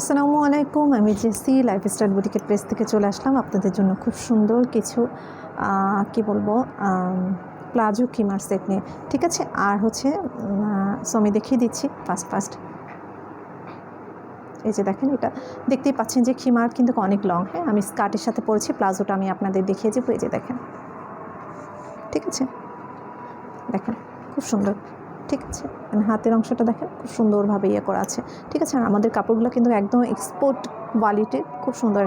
আসসালামু আলাইকুম, আমি জেসি লাইফস্টাইল বুটিকের প্রেস থেকে চলে আসলাম। আপনাদের জন্য খুব সুন্দর কিছু কি বলব প্লাজো কিমার সেট নিয়ে। ঠিক আছে? আর হচ্ছে সো আমি দেখিয়ে দিচ্ছি ফার্স্ট ফার্স্ট এই যে দেখেন এটা। দেখতেই পাচ্ছেন যে খিমার কিন্তু অনেক লং হ্যাঁ? আমি স্কার্টের সাথে পরেছি প্লাজোটা আমি আপনাদের দেখিয়ে যাব এই যে দেখেন। ঠিক আছে? দেখেন, খুব সুন্দর। ঠিক আছে? মানে হাতের অংশটা দেখেন, খুব সুন্দরভাবে ইয়ে করা আছে। ঠিক আছে? আর আমাদের কাপড়গুলো কিন্তু একদম এক্সপোর্ট কোয়ালিটির খুব সুন্দর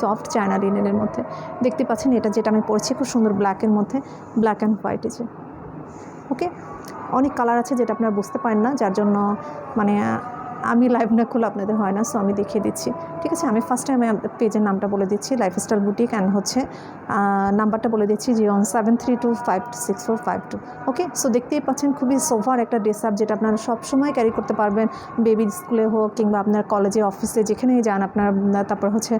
সফট চায়না লিনেনের মধ্যে। দেখতে পাচ্ছেন, এটা যেটা আমি পরছি, খুব সুন্দর ব্ল্যাকের মধ্যে ব্ল্যাক অ্যান্ড হোয়াইট যে। ওকে অনেক কালার আছে যেটা আপনারা বুঝতে পারেন না, যার জন্য মানে আমি লাইভ না খুলে আপনাদের হয় না সো আমি দেখিয়ে দিচ্ছি। ঠিক আছে, আমি ফার্স্ট টাইম পেজের নামটা বলে দিচ্ছি লাইফস্টাইল বুটিক অ্যান্ড হচ্ছে নাম্বারটা বলে দিচ্ছি zero seven three two five six four five two okay so দেখতেই পাচ্ছেন খুবই সোভার একটা ড্রেস আপ যেটা আপনারা সবসময় ক্যারি করতে পারবেন বেবি স্কুলে হোক কিংবা আপনার কলেজে অফিসে যেখানেই যান আপনার তারপর হচ্ছে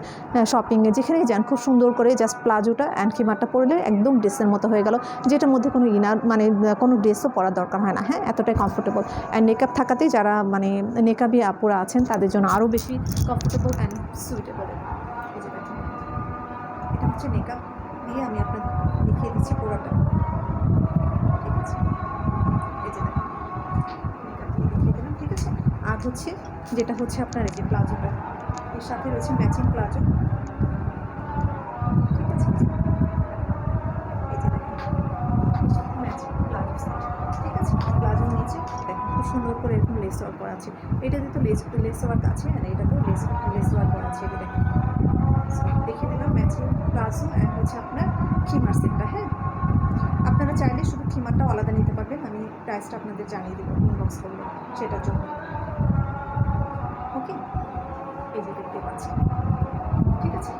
শপিংয়ে যেখানেই যান, খুব সুন্দর করে জাস্ট প্লাজোটা অ্যান্ড কিমারটা পরলে একদম ড্রেসের মতো হয়ে গেল, যেটার মধ্যে কোনো ইনার মানে কোনো ড্রেসও পরার দরকার হয় না হ্যাঁ? এতটাই কমফোর্টেবল অ্যান্ড মেকআপ থাকাতেই যারা মানে মেকআপই আপুরা আছেন, তাদের জন্য আরও বেশি কমফোর্টেবল অ্যান্ড সুইটেবল এটা হচ্ছে মেকআপ দিয়ে আমি আপনার দেখিয়ে দিচ্ছি পুরোটা। ঠিক আছে? আর হচ্ছে, যেটা হচ্ছে আপনার এই যে প্লাজোটা, এর সাথে রয়েছে ম্যাচিং প্লাজো। ঠিক আছে? লেস ওয়ার্ক করা আছে। এটাতে তো লেস লেস ওয়ার্ক আছে আর এটাতেও লেস লেস ওয়ার্ক করা আছে, এটা দেখেন। দেখিয়ে দিলাম ম্যাচিং প্লাজো অ্যান্ড হচ্ছে আপনার খিমার সেটটা হ্যাঁ? আপনারা চাইলে শুধু খিমারটাও আলাদা নিতে পারবেন, আমি প্রাইসটা আপনাদের জানিয়ে দেবো ইনবক্স করলে সেটার জন্য। ওকে এই যে দেখতে পাচ্ছেন। ঠিক আছে?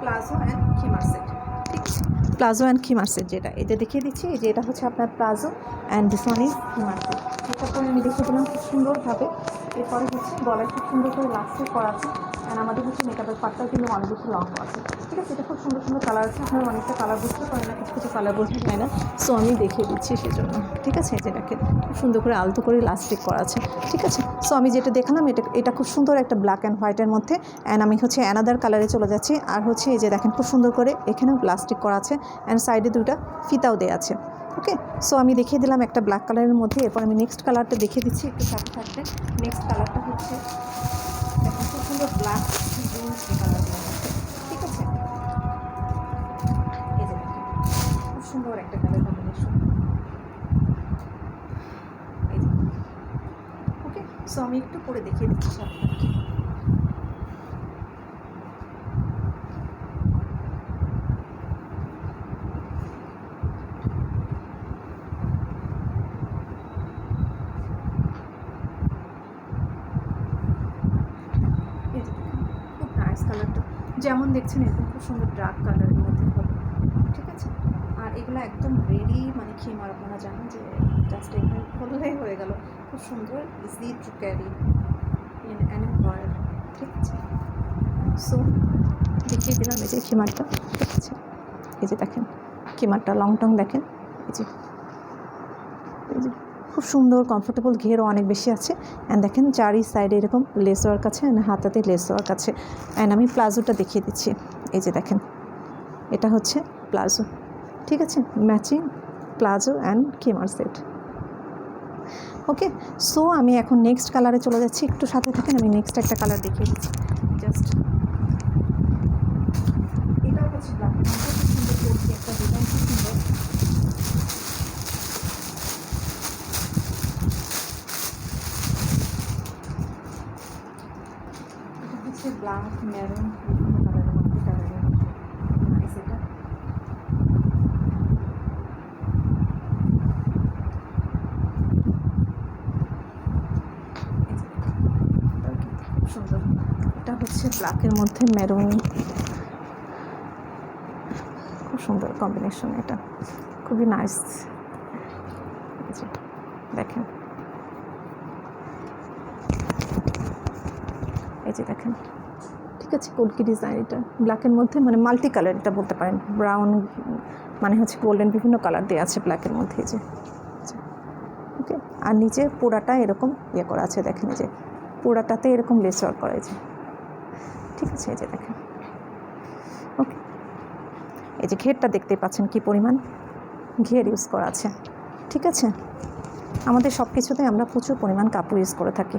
প্লাজো অ্যান্ড খিমার সেট। ঠিক প্লাজো অ্যান্ড খিমার সেট যেটা, এটা দেখিয়ে দিচ্ছি, এই যে এটা হচ্ছে আপনার প্লাজো অ্যান্ড দিস ইজ খিমার সেট। এটা পরে আমি দেখিয়ে দিলাম খুব সুন্দরভাবে। এরপরে হচ্ছে গলায় খুব সুন্দর করে লাস্টে করা আছে। অ্যান্ড আমাদের হচ্ছে মেকআপের পার্টটাও কিন্তু অনেক বেশি লং আছে। ঠিক আছে? এটা খুব সুন্দর সুন্দর কালার আছে। আপনারা অনেকটা কালার বুঝতে পারেন না কিছু কিছু কালার বোঝা যায় না। সো আমি দেখিয়ে দিচ্ছি সেজন্য। ঠিক আছে? যেটাকে খুব সুন্দর করে আলতো করে লাস্টিক করা আছে। ঠিক আছে? সো আমি যেটা দেখালাম, এটা এটা খুব সুন্দর একটা ব্ল্যাক অ্যান্ড হোয়াইটের মধ্যে। অ্যান্ড আমি হচ্ছে অ্যানাদার কালারে চলে যাচ্ছি। আর হচ্ছে এই যে দেখেন, খুব সুন্দর করে এখানেও প্লাস্টিক করা আছে। অ্যান্ড সাইডে দুইটা ফিতাও দেওয়া আছে। ওকে? সো আমি দেখিয়ে দিলাম একটা ব্ল্যাক কালারের মধ্যে, এরপর আমি নেক্সট কালারটা দেখিয়ে দিচ্ছি, একটু সাথে থাকবে নেক্সট কালারটা হচ্ছে, দেখেন খুব সুন্দর ব্ল্যাক কালারের ঠিক আছে? খুব সুন্দর একটা কালার কম্বিনেশন সো আমি একটু করে দেখিয়ে দিচ্ছি সাথে থাকবে এই যে দেখেন, খুব নাইস কালারটা যেমন দেখছেন, এরকম খুব সুন্দর ডার্ক কালারের মধ্যে হবে। ঠিক আছে? আর এগুলো একদম রেডি মানে খিমার আপনারা জানেন যে জাস্ট এখানে করলেই হয়ে গেল। খুব সুন্দর easy to carry in an world ঠিক আছে? সো দেখিয়ে দিলাম এই যে খিমারটা। ঠিক আছে? এই যে দেখেন, খিমারটা লং টং দেখেন। এই যে এই যে। খুব সুন্দর কমফোর্টেবল ঘেরও অনেক বেশি আছে। অ্যান্ড দেখেন, চারি সাইডে এরকম লেস ওয়ার্ক আছে অ্যান্ড হাতাতে লেস ওয়ার্ক আছে। অ্যান্ড আমি প্লাজোটা দেখিয়ে দিচ্ছি। এই যে দেখেন, এটা হচ্ছে প্লাজো। ঠিক আছে? ম্যাচিং প্লাজো অ্যান্ড কেমার সেট ওকে সো আমি এখন নেক্সট কালারে চলে যাচ্ছি। একটু সাথে থাকেন, আমি নেক্সট একটা কালার দেখিয়ে দিচ্ছি জাস্ট এটাও হচ্ছে ব্ল্যাক সুন্দর করছি একটা ডিজাইন খুব সুন্দর এটা হচ্ছে ব্ল্যাক মেরুন কালারের মধ্যে কালারের নাইস এটা সুন্দর এটা হচ্ছে ব্ল্যাকের মধ্যে মেরুন খুব সুন্দর কম্বিনেশন এটা খুবই নাইস দেখেন এই যে দেখেন ঠিক আছে কলকি ডিজাইন এটা। ব্ল্যাকের মধ্যে মানে মাল্টি কালার এটা বলতে পারেন। ব্রাউন মানে হচ্ছে গোল্ডেন বিভিন্ন কালার দেওয়া আছে ব্ল্যাকের মধ্যে যে। ওকে আর নিচে পোড়াটা এরকম ইয়ে করা আছে দেখেন যে। পোড়াটাতে এরকম লেস ওয়ার্ক করা হয়েছে ঠিক আছে এই যে দেখেন। ওকে এই যে ঘেরটা দেখতে পাচ্ছেন কি পরিমাণ? ঘের ইউজ করা আছে। ঠিক আছে? আমাদের সব কিছুতে আমরা প্রচুর পরিমাণ কাপড় ইউজ করে থাকি।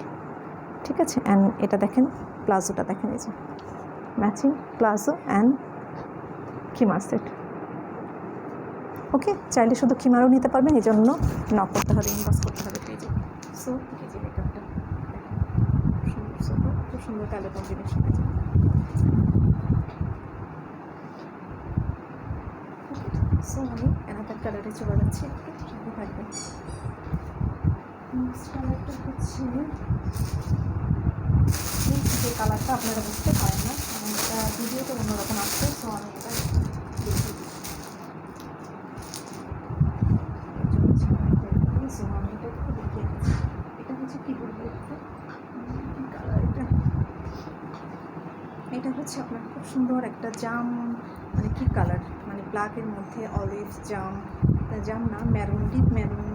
ঠিক আছে? অ্যান্ড এটা দেখেন, প্লাজোটা দেখেন এই যে। ম্যাচিং প্লাজো অ্যান্ড খিমার সেট ওকে চাইলে শুধু খিমারও নিতে পারবেন, এই জন্য নক করতে হবে ইনবক্স করতে হবে পেজে সো খুব সুন্দর কালার কম্বিনেশন আছে সো আমি অ্যানাদার কালারে চলে যাচ্ছি, একটু সাথে থাকবে নেক্সট কালারটা হচ্ছে এই যে কালারটা আপনারা বুঝতে পারেন না কারণ এটা ভিডিওতে অন্যরকম আসছে সো আমি এটা আমি এটা হচ্ছে কি কালার এটা? এটা হচ্ছে আপনার খুব সুন্দর একটা জাম মানে কি কালার? মানে ব্ল্যাকের মধ্যে অলিভ জাম জাম না ম্যারুন ডিপ ম্যারুন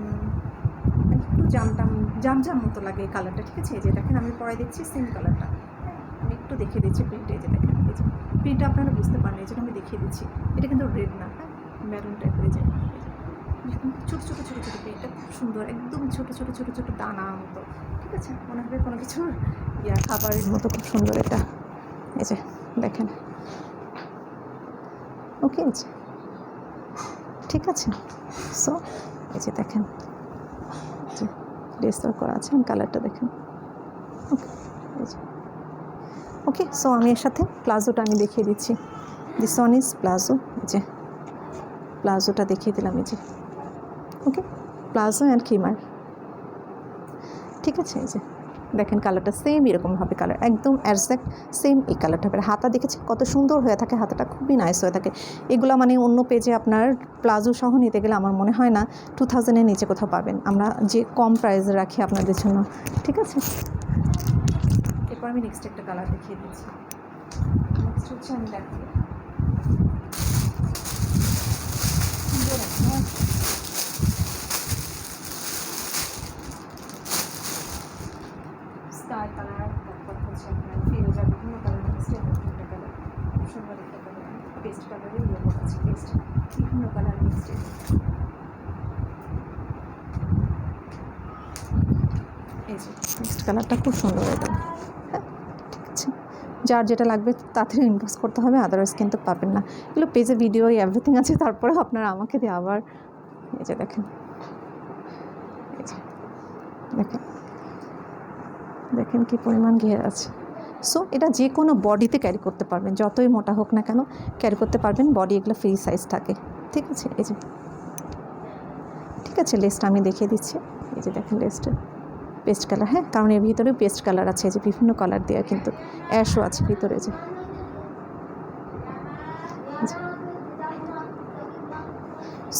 একটু জাম টাম জাম জাম মতো লাগে এই কালারটা ঠিক আছে? এই যে দেখেন আমি পরে দেখছি সেম কালারটা আমি একটু দেখিয়ে দিচ্ছি প্রিন্টে যে দেখেন, এই যে। প্রিন্টটা আপনারা বুঝতে পারেন এই জন্য আমি দেখিয়ে দিচ্ছি। এটা কিন্তু রেড না হ্যাঁ? ম্যারুন টাইপের এই যে দেখুন ছোটো ছোটো ছোটো ছোটো প্রিন্টটা খুব সুন্দর, একদম ছোটো ছোটো ছোটো ছোটো দানা মতো, ঠিক আছে? মনে হবে কোনো কিছুর ইয়া খাবারের মতো খুব সুন্দর এটা। এই যে, দেখেন। ওকে ঠিক আছে? সো এই যে দেখেন। রেস্টোর করা আছে, আমি কালারটা দেখেন ওকে ওকে সো আমি এর সাথে প্লাজোটা আমি দেখিয়ে দিচ্ছি। দিস ওয়ান ইজ প্লাজো এই যে। প্লাজোটা দেখিয়ে দিলাম, এই যে। ওকে প্লাজো অ্যান্ড কিমার ঠিক আছে, এই যে। দেখেন কালারটা সেম এরকম হবে কালার একদম অ্যারজ্যাক্ট সেম এই কালারটা হবে হাতা দেখেছি কত সুন্দর হয়ে থাকে, হাতাটা খুবই নাইস হয়ে থাকে। এগুলো মানে অন্য পেজে আপনার প্লাজো সহ নিতে গেলে আমার মনে হয় না টু থাউজেন্ডের নিচে কোথাও পাবেন। আমরা যে কম প্রাইসে রাখি আপনাদের জন্য, ঠিক আছে? এরপর আমি নেক্সট একটা কালার দেখিয়ে দিচ্ছি। নেক্সট হচ্ছে আমি দেখাবো। কালার তারপর হচ্ছে আপনার বিভিন্ন কালার কালার সুন্দর একটা কালার পেস্ট কালারে পেস্ট বিভিন্ন কালার মিক্সড নেক্সট কালারটা খুব সুন্দর এটা। হ্যাঁ ঠিক আছে। যার যেটা লাগবে তাড়াতাড়ি ইনবক্স করতে হবে আদারওয়াইজ কিন্তু পাবেন না। এগুলো পেজে ভিডিও এভরিথিং আছে তারপরে আপনারা আমাকে দিয়ে আবার এই যে দেখেন। এই যে, দেখেন। দেখেন কি পরিমাণ ঘের আছে। সো এটা যে কোনো বডিতে ক্যারি করতে পারবেন। যতই মোটা হোক না কেন ক্যারি করতে পারবেন। বডি এগুলো ফ্রি সাইজ থাকে। ঠিক আছে? এই যে, ঠিক আছে লেসটা আমি দেখিয়ে দিচ্ছি। এই যে দেখেন লেসটা পেস্ট কালার হ্যাঁ কারণ এর ভিতরেও পেস্ট কালার আছে। যে বিভিন্ন কালার দেওয়া কিন্তু অ্যাশও আছে ভিতরে যে।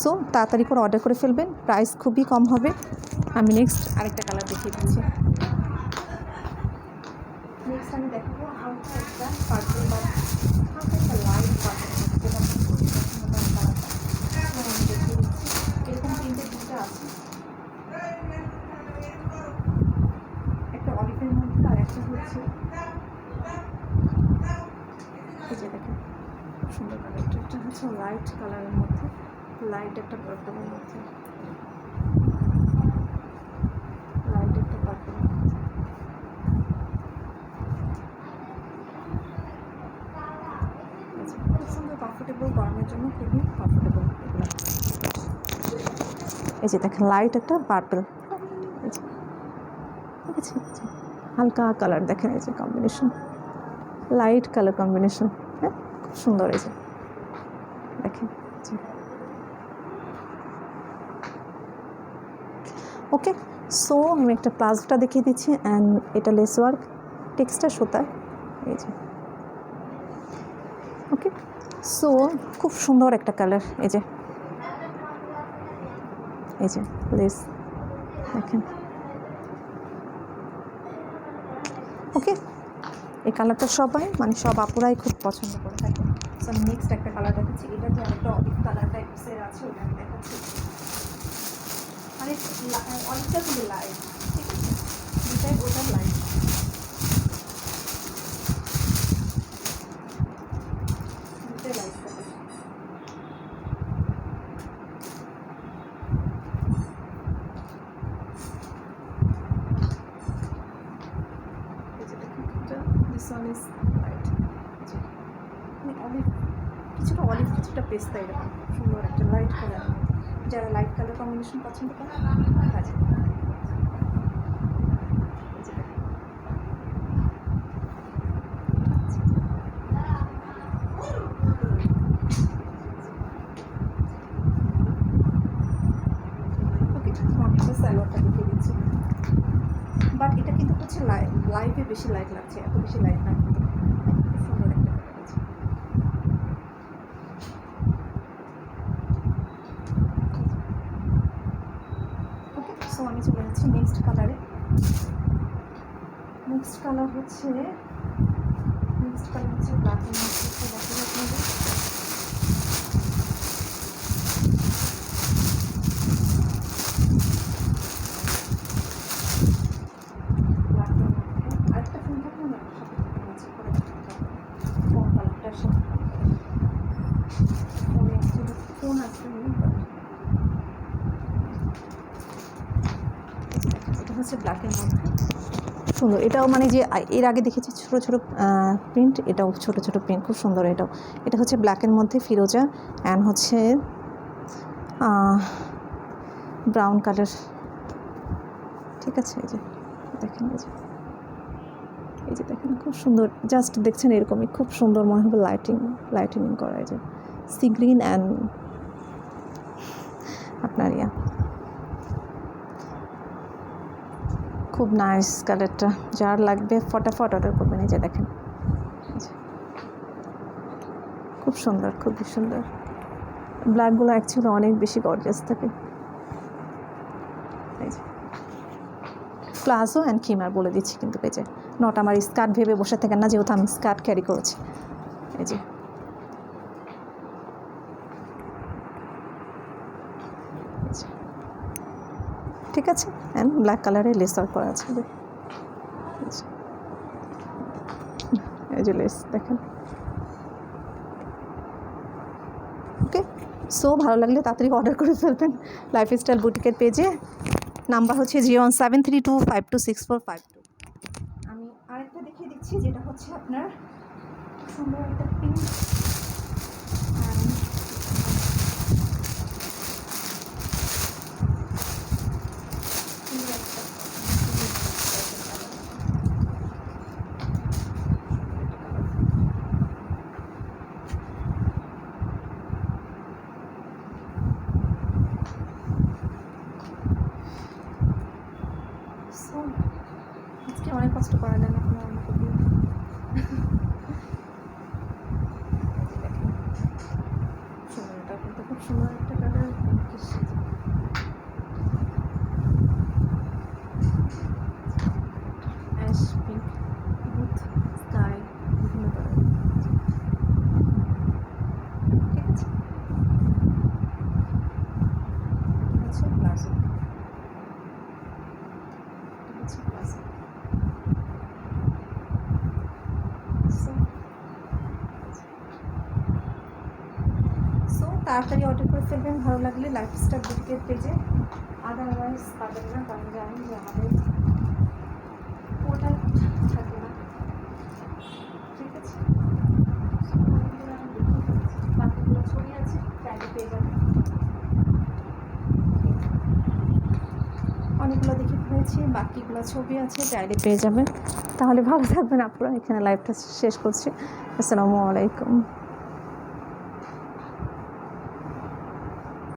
সো তাড়াতাড়ি করে অর্ডার করে ফেলবেন। প্রাইস খুবই কম হবে। আমি নেক্সট আরেকটা কালার দেখিয়ে দিচ্ছি। আমি দেখাবো হালকা একটা পার্পল বা হালকা একটা লাইট পার্পল যেটা আমার খুব পছন্দ কালারটা আমি দেখিয়ে দিচ্ছি এরকম তিনটে দুটো আছে একটা অলিভের মধ্যে আর একটা হচ্ছে এই যে দেখেন খুব সুন্দর কালারটা একটা হচ্ছে লাইট কালারের মধ্যে লাইট একটা পার্পলের মধ্যে লাইট একটা পার্পলের মধ্যে এই যে খুব সুন্দর কমফোর্টেবল গরমের জন্য খুবই কমফোর্টেবল এই যে দেখেন লাইট একটা পার্পল ঠিক আছে হালকা কালার দেখেন, এই যে কম্বিনেশন লাইট কালার কম্বিনেশন হ্যাঁ? খুব সুন্দর, এই যে। দেখেন ওকে সো আমি একটা প্লাজোটা দেখিয়ে দিচ্ছি অ্যান্ড এটা লেস ওয়ার্ক টেক্সটা সুতার এই যে। ওকে সো খুব সুন্দর একটা কালার এই যে। এই যে লেস দেখেন। ওকে এই কালারটা সবাই মানে সব আপুরাই খুব পছন্দ করে থাকে সো নেক্সট একটা কালার দেখাচ্ছি, এটা যে একটা অলিভ কালার টাইপসের আছে, ওটা আমি দেখাচ্ছি। মানে অলিভটা লাইট ঠিক আছে? ওটার লাইট কিছুটা পেস্তা এরকম সুন্দর একটা লাইট কালার যারা লাইট কালার কম্বিনেশন পছন্দ করে কাজে ওকে মটরটা স্যালোয়ারটা দেখিয়ে দিচ্ছি বাট এটা কিন্তু হচ্ছে লাইভে বেশি লাইট লাগছে এত বেশি লাইট না কিন্তু খুব সুন্দর একটা কালার আছে ওকে সো আমি চলে যাচ্ছি নেক্সট কালারে নেক্সট কালার হচ্ছে নেক্সট কালার হচ্ছে ব্ল্যাক হোয়াইট আপনাদের ব্ল্যাক এন্ড হোয়াইট আরেকটা ফোন থাকলে না সাথে করে ফোন কালারটার সাথে ফোনে অ্যাকচুয়ালি ফোন আছে এটা হচ্ছে ব্ল্যাক এন্ড হোয়াইট সুন্দর এটাও মানে যে এর আগে দেখেছি ছোটো ছোটো প্রিন্ট এটাও ছোটো ছোটো প্রিন্ট খুব সুন্দর এটাও। এটা হচ্ছে ব্ল্যাকের মধ্যে ফিরোজা অ্যান্ড হচ্ছে ব্রাউন কালার ঠিক আছে, এই যে, দেখেন এই যে। এই যে দেখেন, খুব সুন্দর জাস্ট দেখছেন এরকমই, খুব সুন্দর মনে হবে লাইটিং লাইটিনিং করা এই যে। সি গ্রিন অ্যান্ড আপনার ইয়া। খুব নাইস কালারটা যার লাগবে ফটাফট অর্ডার করবেন, এই যে দেখেন। খুব সুন্দর খুবই সুন্দর। ব্ল্যাকগুলো অ্যাকচুয়ালি অনেক বেশি গর্জাস থাকে। প্লাজো অ্যান্ড কিমার বলে দিচ্ছি কিন্তু যে। নট আমার স্কার্ট ভেবে বসে থাকেন না, যেহেতু আমি স্কার্ট ক্যারি করেছি। এই যে। ঠিক আছে? অ্যান্ড ব্ল্যাক কালারের লেস আউট করা আছে। এই যে। লেস দেখেন। ওকে সো ভালো লাগলে তাড়াতাড়ি অর্ডার করে ফেলবেন। লাইফস্টাইল বুটিকের পেজে নাম্বার হচ্ছে zero one seven three two five two six four five two আমি আরেকটা দেখিয়ে দিচ্ছি, যেটা হচ্ছে আপনার সুন্দর একটা পিঙ্ক So, আজকে অনেক কষ্ট করালেন আপনার আমাকে দিয়ে সুন্দর এটা কিন্তু খুব সুন্দর একটা কালার অ্যাশ পিঙ্ক বুথ স্কাই বিভিন্ন কালার ঠিক আছে হচ্ছে প্লাজো হচ্ছে তাড়াতাড়ি অর্ডার করে ফেলবেন। ভালো লাগলে লাইফস্টাইল বুটিকের পেজে। আদারওয়াইজ পাবেন না। কারণ জানেন যে আমাদের ঠিক আছে। বাকিগুলো ছবি আছে চাইলে পেয়ে যাবেন অনেকগুলো দেখে ফেলেছি, বাকিগুলো ছবি আছে চাইলে পেয়ে যাবেন তাহলে ভালো থাকবেন আপনারা এখানে লাইভটা শেষ করছি আসসালামু আলাইকুম